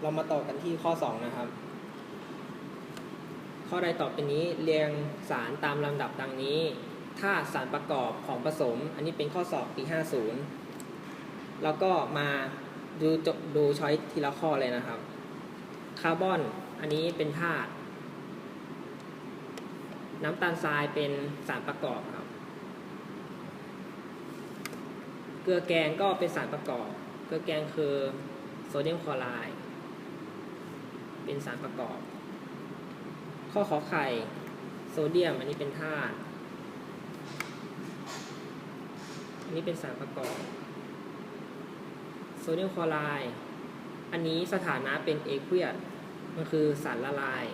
เรามาต่อกันที่ข้อ 2 นะครับ ข้อใดต่อไปนี้เรียงสารตามลำดับดังนี้ ถ้าสารประกอบของผสม อันนี้เป็นข้อสอบปี 50 แล้วก็มาดูจดูช้อยทีละข้อเลยนะครับ คาร์บอน อันนี้เป็นธาตุ น้ำตาลทรายเป็นสารประกอบครับ เกลือแกงก็เป็นสารประกอบ เกลือแกงคือ เดียมคลอไรด์เป็นสารประกอบ ข้อขอไข่โซเดียม อันนี้เป็นธาตุอันนี้เป็นสารประกอบโซเดียมคลอไรด์อันนี้สถานะเป็นเอควียมันคือสารละลาย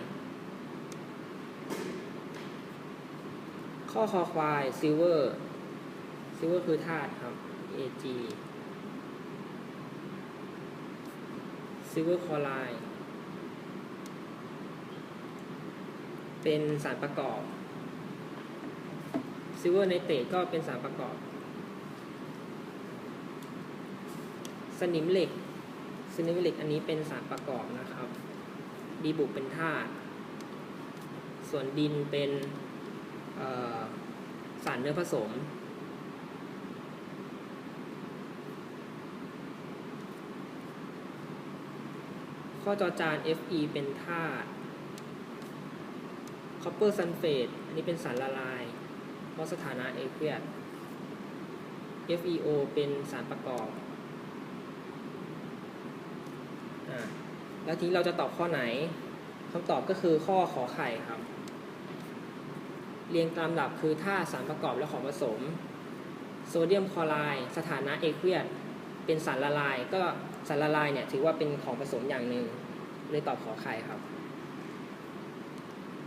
ข้อคอควายซิลเวอร์ซิลเวอร์คือธาตุครับ Ag ซิลเวอร์คลอไรด์เป็นสารประกอบซิลเวอร์ไนเตรตก็เป็นสารประกอบ สนิมเหล็กสนิมเหล็กอันนี้เป็นสารประกอบนะครับ ดีบุกเป็นธาตุส่วนดินเป็นสารเนื้อผสม ข้อจอจาน Fe เป็นธาตุ copper sulfate อันนี้เป็นสารละลาย เพราะสถานะเอเวีย FeO เป็นสารประกอบอแล้วทีนี้เราจะตอบข้อไหนคำตอบก็คือข้อขอไข่ครับ เรียงตามลำดับคือถ้าสารประกอบและของผสม โซเดียมคลอไรด์สถานะเอเวีย เป็นสารละลาย ก็สารละลายเนี่ยถือว่าเป็นของผสมอย่างหนึ่งเลยตอบขอไข่ครับ